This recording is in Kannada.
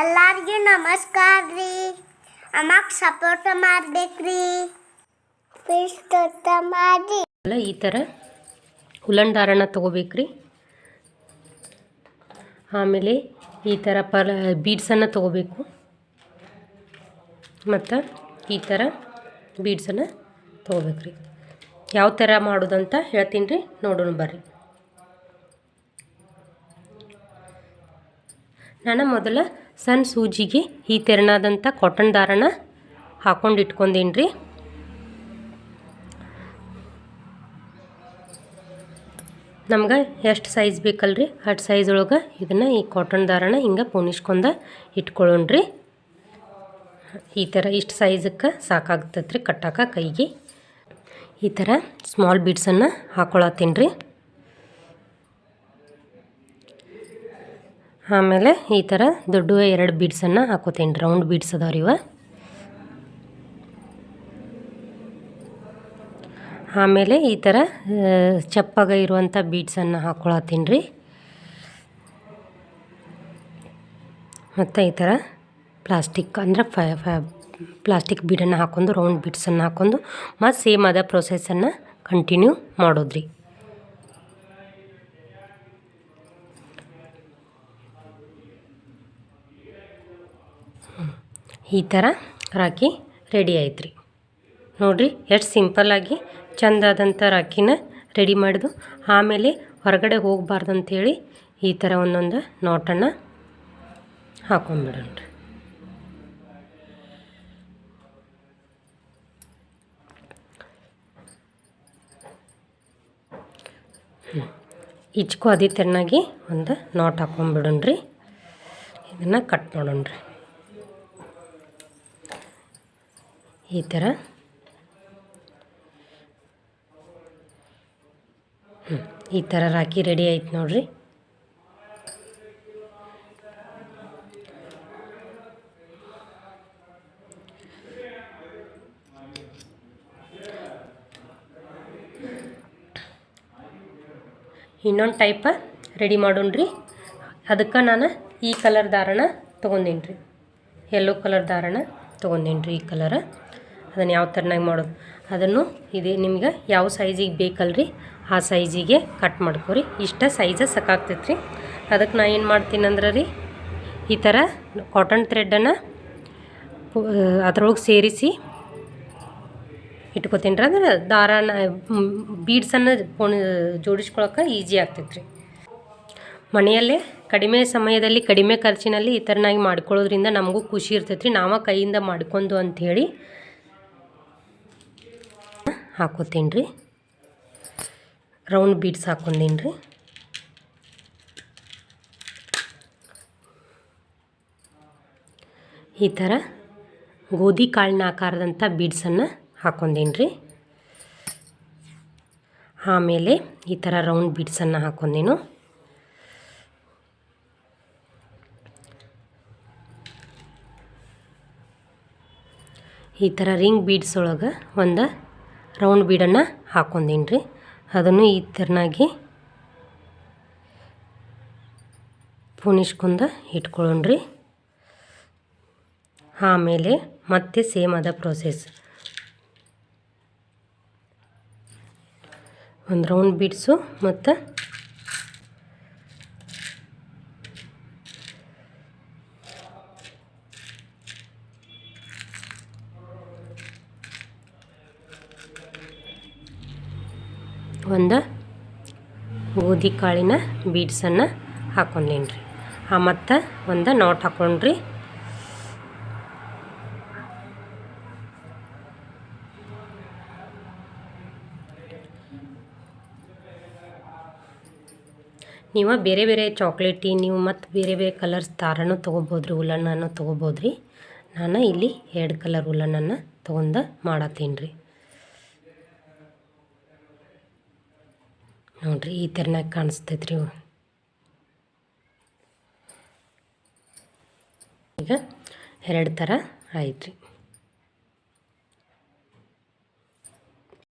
ಎಲ್ಲಾರ್ಗೂ ನಮಸ್ಕಾರ ರೀ. ಅಮ್ಮಕ್ಕೆ ಸಪೋರ್ಟ್ ಮಾಡಬೇಕ್ರಿ ಮಾಡಿ. ಅಲ್ಲ, ಈ ಥರ ಉಲನ್ ದಾರನ ತೊಗೋಬೇಕ್ರಿ ಆಮೇಲೆ ಈ ಥರ ಪರ ಬೀಡ್ಸನ್ನು ತೊಗೋಬೇಕು. ಮತ್ತು ಈ ಥರ ಬೀಡ್ಸನ್ನು ತೊಗೋಬೇಕ್ರಿ ಯಾವ ಥರ ಮಾಡೋದಂತ ಹೇಳ್ತೀನಿ ರೀ, ನೋಡೋಣ ಬರ್ರಿ. ನಾನು ಮೊದಲ ಸಣ್ಣ ಸೂಜಿಗೆ ಈ ತೆರನಾದಂಥ ಕಾಟನ್ ದಾರನ ಹಾಕೊಂಡು ಇಟ್ಕೊಂಡೀನಿ ರೀ. ನಮ್ಗೆ ಎಷ್ಟು ಸೈಜ್ ಬೇಕಲ್ರಿ? ಅಷ್ಟು ಸೈಜ್ ಒಳಗೆ ಇದನ್ನು ಈ ಕಾಟನ್ ದಾರನ ಹಿಂಗೆ ಪೋಣಿಸ್ಕೊಂಡ ಇಟ್ಕೊಳ್ಳೋಣ್ರಿ ಈ ಥರ ಇಷ್ಟು ಸೈಜಕ್ಕೆ ಸಾಕಾಗ್ತತ್ರಿ ಕಟ್ಟಾಕ ಕೈಗೆ. ಈ ಥರ ಸ್ಮಾಲ್ ಬೀಡ್ಸನ್ನು ಹಾಕೊಳತ್ತೀನಿ ರೀ ಆಮೇಲೆ ಈ ಥರ ದೊಡ್ಡ ಎರಡು ಬೀಡ್ಸನ್ನು ಹಾಕೋತೀನಿ. ರೌಂಡ್ ಬೀಡ್ಸ್ ಅದಾವ್ರಿ ಇವ. ಆಮೇಲೆ ಈ ಥರ ಚಪ್ಪಾಗ ಇರುವಂಥ ಬೀಡ್ಸನ್ನು ಹಾಕ್ಕೊಳತ್ತೀನಿ ರೀ. ಮತ್ತು ಈ ಥರ ಪ್ಲಾಸ್ಟಿಕ್, ಅಂದ್ರೆ ಫ ಪ್ಲಾಸ್ಟಿಕ್ ಬೀಡನ್ನು ಹಾಕೊಂಡು, ರೌಂಡ್ ಬೀಡ್ಸನ್ನು ಹಾಕ್ಕೊಂಡು ಮತ್ತು ಸೇಮ್ ಅದ ಪ್ರೊಸೆಸನ್ನು ಕಂಟಿನ್ಯೂ ಮಾಡೋದ್ರಿ. ಈ ಥರ ರಾಖಿ ರೆಡಿ ಆಯ್ತು ರೀ ನೋಡಿರಿ, ಎಷ್ಟು ಸಿಂಪಲ್ಲಾಗಿ ಚೆಂದಾದಂಥ ರಾಖಿನ ರೆಡಿ ಮಾಡಿದು ಆಮೇಲೆ ಹೊರಗಡೆ ಹೋಗಬಾರ್ದು ಅಂಥೇಳಿ ಈ ಥರ ಒಂದೊಂದು ನೋಟನ್ನು ಹಾಕೊಂಡ್ಬಿಡೋಣ ರೀ. ಇಚ್ಕೋ ಅದೇ ತೆರನಾಗಿ ಒಂದು ನಾಟ್ ಹಾಕೊಂಡ್ಬಿಡೋಣ ರೀ. ಇದನ್ನು ಕಟ್ ಮಾಡೋಣ ರೀ. ಈ ಥರ. ಹ್ಞೂ ಈ ಥರ ರಾಖಿ ರೆಡಿ ಆಯ್ತು ನೋಡ್ರಿ. ಇನ್ನೊಂದು ಟೈಪ ರೆಡಿ ಮಾಡೋಣ್ರಿ. ಅದಕ್ಕೆ ನಾನು ಈ ಕಲರ್ ತೊಗೊಂಡೀನಿ ರೀ ಯೆಲ್ಲೋ ಕಲರ್ ತೊಗೊಂಡೀನಿ ರೀ ಈ ಕಲರ ಅದನ್ನು ಯಾವ ಥರನಾಗಿ ಮಾಡೋದು? ಅದನ್ನು ಇದೆ, ನಿಮ್ಗೆ ಯಾವ ಸೈಜಿಗೆ ಬೇಕಲ್ರಿ, ಆ ಸೈಜಿಗೆ ಕಟ್ ಮಾಡ್ಕೊರಿ. ಇಷ್ಟ ಸೈಜ ಸಾಕಾಗ್ತೈತೆ ರೀ ಅದಕ್ಕೆ ನಾ ಏನು ಮಾಡ್ತೀನಿ ಅಂದ್ರೆ ರೀ, ಈ ಥರ ಕಾಟನ್ ಥ್ರೆಡ್ಡನ್ನು ಅದ್ರೊಳಗೆ ಸೇರಿಸಿ ಇಟ್ಕೋತೀನಿ ರೀ ಅಂದ್ರೆ ದಾರಾನ ಬೀಡ್ಸನ್ನು ಜೋಡಿಸ್ಕೊಳಕ್ಕೆ ಈಜಿ ಆಗ್ತೈತೆ ಮನೆಯಲ್ಲೇ ಕಡಿಮೆ ಸಮಯದಲ್ಲಿ, ಕಡಿಮೆ ಖರ್ಚಿನಲ್ಲಿ ಈ ಥರನಾಗಿ ಮಾಡ್ಕೊಳ್ಳೋದ್ರಿಂದ ನಮಗೂ ಖುಷಿ ಇರ್ತೈತೆ ನಾವ ಕೈಯಿಂದ ಮಾಡ್ಕೊಂಡು ಅಂಥೇಳಿ ಹಾಕೋತೀನಿ ರೀ ರೌಂಡ್ ಬೀಡ್ಸ್ ಹಾಕೊಂಡೀನಿ ರೀ ಈ ಥರ ಗೋಧಿ ಕಾಳಿನ ಆಕಾರದಂಥ ಬೀಡ್ಸನ್ನು ಹಾಕೊಂಡೀನಿ ರೀ ಆಮೇಲೆ ಈ ಥರ ರೌಂಡ್ ಬೀಡ್ಸನ್ನು ಹಾಕೊಂಡೇನು ಈ ಥರ ರಿಂಗ್ ಬೀಡ್ಸ್ ಒಳಗೆ ಒಂದು ರೌಂಡ್ ಬೀಡನ್ನು ಹಾಕೊಂಡೀನಿ ರೀ ಅದನ್ನು ಈ ಥರನಾಗಿ ಪುಣಿಸ್ಕೊಂಡು ಇಟ್ಕೊಳ್ಳೋಣ್ರಿ. ಆಮೇಲೆ ಮತ್ತೆ ಸೇಮ್ ಅದ ಪ್ರೊಸೆಸ್ ಒಂದು ರೌಂಡ್ ಬೀಡ್ಸು ಮತ್ತು ಒಂದು ಗೋಧಿ ಕಾಳಿನ ಬೀಡ್ಸನ್ನು ಹಾಕೊಂಡೇನಿ ರೀ ಆ ಮತ್ತು ಒಂದು ನೋಟ್ ಹಾಕೊಂಡ್ರಿ. ನೀವು ಬೇರೆ ಬೇರೆ ಚಾಕ್ಲೇಟಿ, ನೀವು ಮತ್ತು ಬೇರೆ ಬೇರೆ ಕಲರ್ಸ್ ದಾರನೂ ತೊಗೋಬೋದು ರೀ ಉಲ್ಲಣ್ಣನ್ನು ತೊಗೋಬೋದು ರೀ ನಾನು ಇಲ್ಲಿ ಎರಡು ಕಲರ್ ಉಲ್ಲನನ್ನು ತೊಗೊಂಡು ಮಾಡತ್ತೀನಿ ರೀ ನೋಡಿರಿ ಈ ಥರನಾಗ ಕಾಣಿಸ್ತೈತ್ರಿ ಈಗ ಎರಡು ಥರ ಆಯ್ತು ರೀ